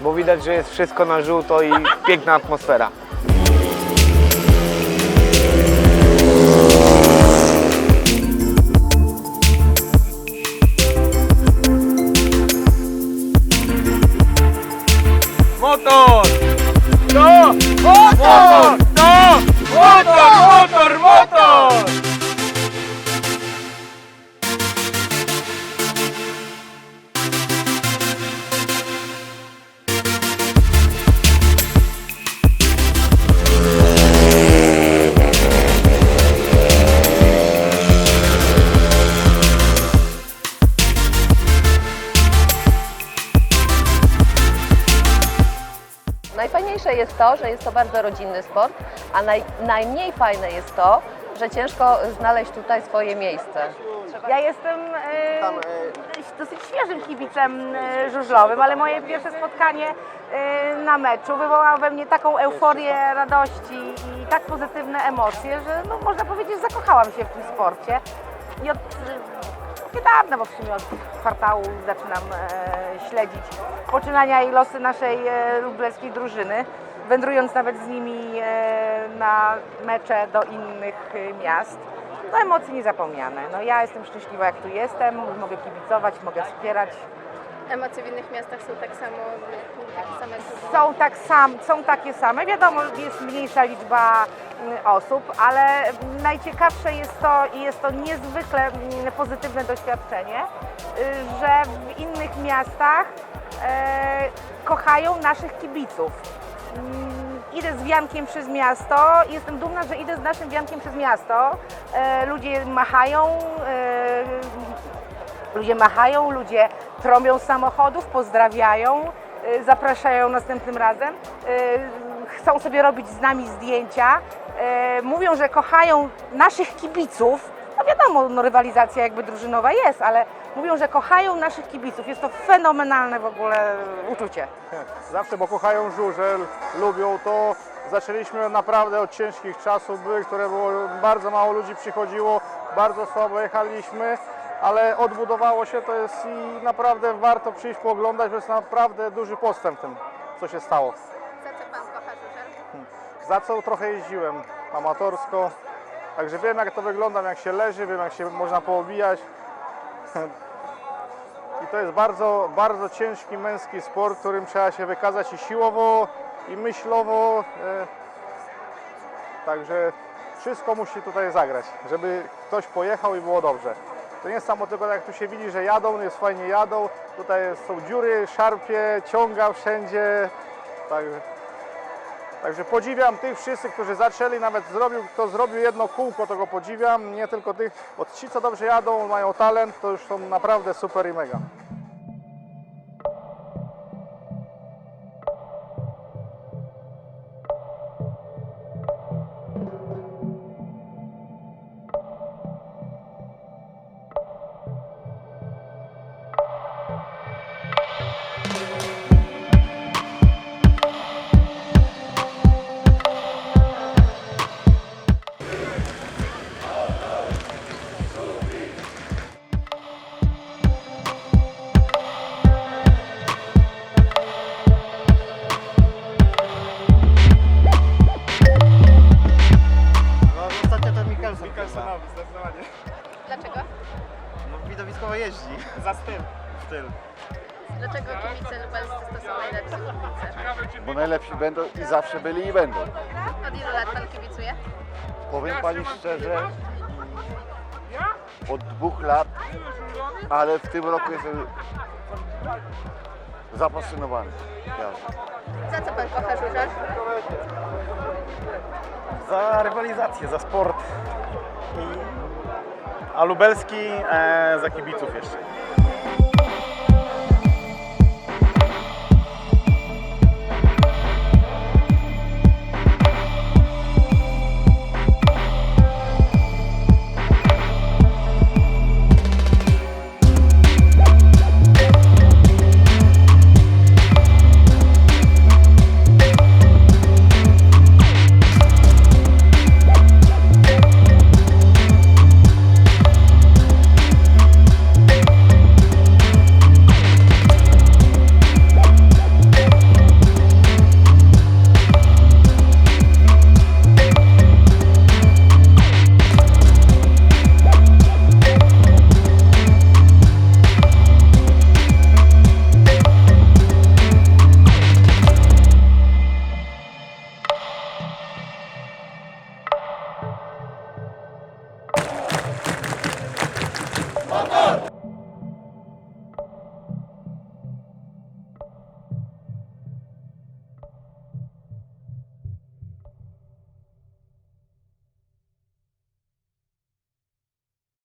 bo widać, że jest wszystko na żółto i piękna atmosfera. Motor! To! Motor! Najfajniejsze jest to, że jest to bardzo rodzinny sport, a naj, najmniej fajne jest to, że ciężko znaleźć tutaj swoje miejsce. Ja jestem e, dosyć świeżym kibicem e, żużlowym, ale moje pierwsze spotkanie e, na meczu wywołało we mnie taką euforię radości i tak pozytywne emocje, że no, można powiedzieć zakochałam się w tym sporcie. I od e, niedawna, bo w sumie od kwartału zaczynam e, śledzić poczynania i losy naszej e, lubelskiej drużyny, wędrując nawet z nimi e, na mecze do innych e, miast. No emocje niezapomniane. No ja jestem szczęśliwa jak tu jestem, mogę kibicować, mogę wspierać. Emocje w innych miastach są tak samo, takie same. Są, tak sam, są takie same, wiadomo jest mniejsza liczba mm, osób, ale najciekawsze jest to i jest to niezwykle mm, pozytywne doświadczenie, y, że w innych miastach e, kochają naszych kibiców. Mm, Idę z wiankiem przez miasto jestem dumna, że idę z naszym wiankiem przez miasto. E, ludzie machają, e, ludzie machają, ludzie trąbią samochodów, pozdrawiają, e, zapraszają następnym razem, e, chcą sobie robić z nami zdjęcia, e, mówią, że kochają naszych kibiców. No wiadomo, no rywalizacja jakby drużynowa jest, ale mówią, że kochają naszych kibiców. Jest to fenomenalne w ogóle uczucie. Zawsze, bo kochają żużel, lubią to. Zaczęliśmy naprawdę od ciężkich czasów, które było bardzo mało ludzi przychodziło, bardzo słabo jechaliśmy, ale odbudowało się to jest i naprawdę warto przyjść pooglądać, bo jest naprawdę duży postęp w tym, co się stało. Za co Pan kocha żużel? Za co trochę jeździłem amatorsko, także wiem jak to wygląda, jak się leży, wiem jak się można poobijać. I to jest bardzo, bardzo ciężki męski sport, którym trzeba się wykazać i siłowo, i myślowo. E, także wszystko musi tutaj zagrać, żeby ktoś pojechał i było dobrze. To nie jest samo tylko jak tu się widzi, że jadą, jest fajnie jadą. Tutaj są dziury, szarpie, ciąga wszędzie. Także, także podziwiam tych wszystkich, którzy zaczęli, nawet zrobił, kto zrobił jedno kółko, to go podziwiam. Nie tylko tych, bo ci co dobrze jadą, mają talent, to już są naprawdę super i mega. Styl. Dlaczego kibice lubelscy to są najlepsi kibice? bo najlepsi będą i zawsze byli i będą. Od ilu lat Pan kibicuje? Powiem Pani szczerze, od dwóch lat, ale w tym roku jestem zapasjonowany. Za co Pan kocha żużel? Za rywalizację, za sport. I... A lubelski e, za kibiców jeszcze.